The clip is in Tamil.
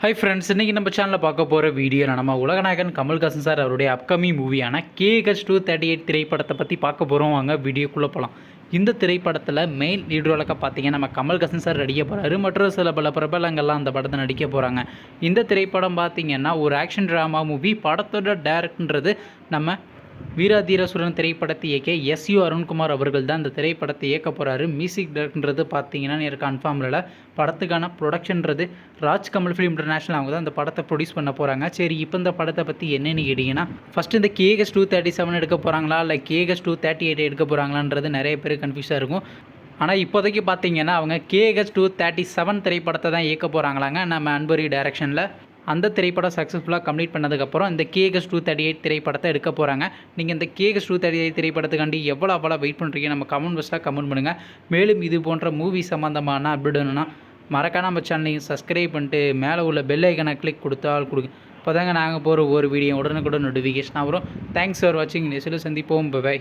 ஹை ஃப்ரெண்ட்ஸ் இன்றைக்கி நம்ம சேனலில் பார்க்க போகிற வீடியோ நம்ம உலகநாயகன் கமல்ஹாசன் சார் அவருடைய upcoming மூவியான K H two thirty eight திரைப்படத்தை பற்றி பார்க்க போகிறோம் வாங்க வீடியோக்குள்ளே போகலாம் இந்த திரைப்படத்தில் மெயின் லீட் ரோலுக்கு பார்த்தீங்கன்னா நம்ம கமல்ஹாசன் சார் நடிக்க போகிறாரு மற்றும் சில பல பிரபலங்கள்லாம் அந்த படத்தை நடிக்க போகிறாங்க இந்த திரைப்படம் பார்த்தீங்கன்னா ஒரு ஆக்ஷன் ட்ராமா மூவி படத்தோட டேரக்டன்றது நம்ம வீராதீரசுரன் திரைப்படத்தை இயக்க எஸ் யு அருண்குமார் அவர்கள் தான் இந்த திரைப்படத்தை இயக்க போகிறாரு மியூசிக் டைரக்டர்ன்றது பார்த்தீங்கன்னா எனக்கு கன்ஃபார்ம் இல்லை. படத்துக்கான ப்ரொடக்ஷன்றது ராஜ் கமல் ஃபிலிம் இன்டர்நேஷனல் அவங்க தான் இந்த படத்தை ப்ரொடியூஸ் பண்ண போகிறாங்க சரி இப்போ இந்த படத்தை பற்றி என்னென்னு கேட்டிங்கன்னா ஃபஸ்ட்டு இந்த கேஎஸ் டூ தேர்ட்டி செவன் எடுக்க போகிறாங்களா இல்லை கேஎஸ் டூ தேர்ட்டி எயிட் எடுக்க போகிறாங்களான்றது நிறைய பேர் கன்ஃபியூஸாக இருக்கும். ஆனால் இப்போதைக்கு பார்த்தீங்கன்னா அவங்க கேஎஸ் டூ தேர்ட்டி செவன் திரைப்படத்தை தான் இயக்க போகிறாங்களாங்க நம்ம அன்புரி டைரக்ஷனில் அந்த திரைப்படம் சக்ஸஸ்ஃபுல்லாக கம்ப்ளீட் பண்ணதுக்கப்புறம் இந்த கேஎஸ் டூ தேர்ட்டி எயிட் திரைப்படத்தை எடுக்க போகிறாங்க நீங்கள் இந்த கேஎஸ் டூ தேர்ட்டி எயிட் திரைப்படத்துக்காண்டி எவ்வளோ அவ்வளோ வெயிட் பண்ணுறீங்க நம்ம கமெண்ட் பாக்ஸில் கமெண்ட் பண்ணுங்கள் மேலும் இது போன்ற மூவி சம்மந்தமான அப்டேட்னா மறக்காம நம்ம சேனலையும் சப்ஸ்கிரைப் பண்ணிட்டு மேலே உள்ள பெல் ஐக்கனை கிளிக் கொடுத்தால் கொடுங்க. இப்போ தாங்க நாங்கள் போகிற ஒரு வீடியோ உடனுக்குடன் நோட்டிஃபிகேஷன் வரும். தேங்க்ஸ் ஃபார் வாட்சிங் நெசில் சந்திப்போம். பை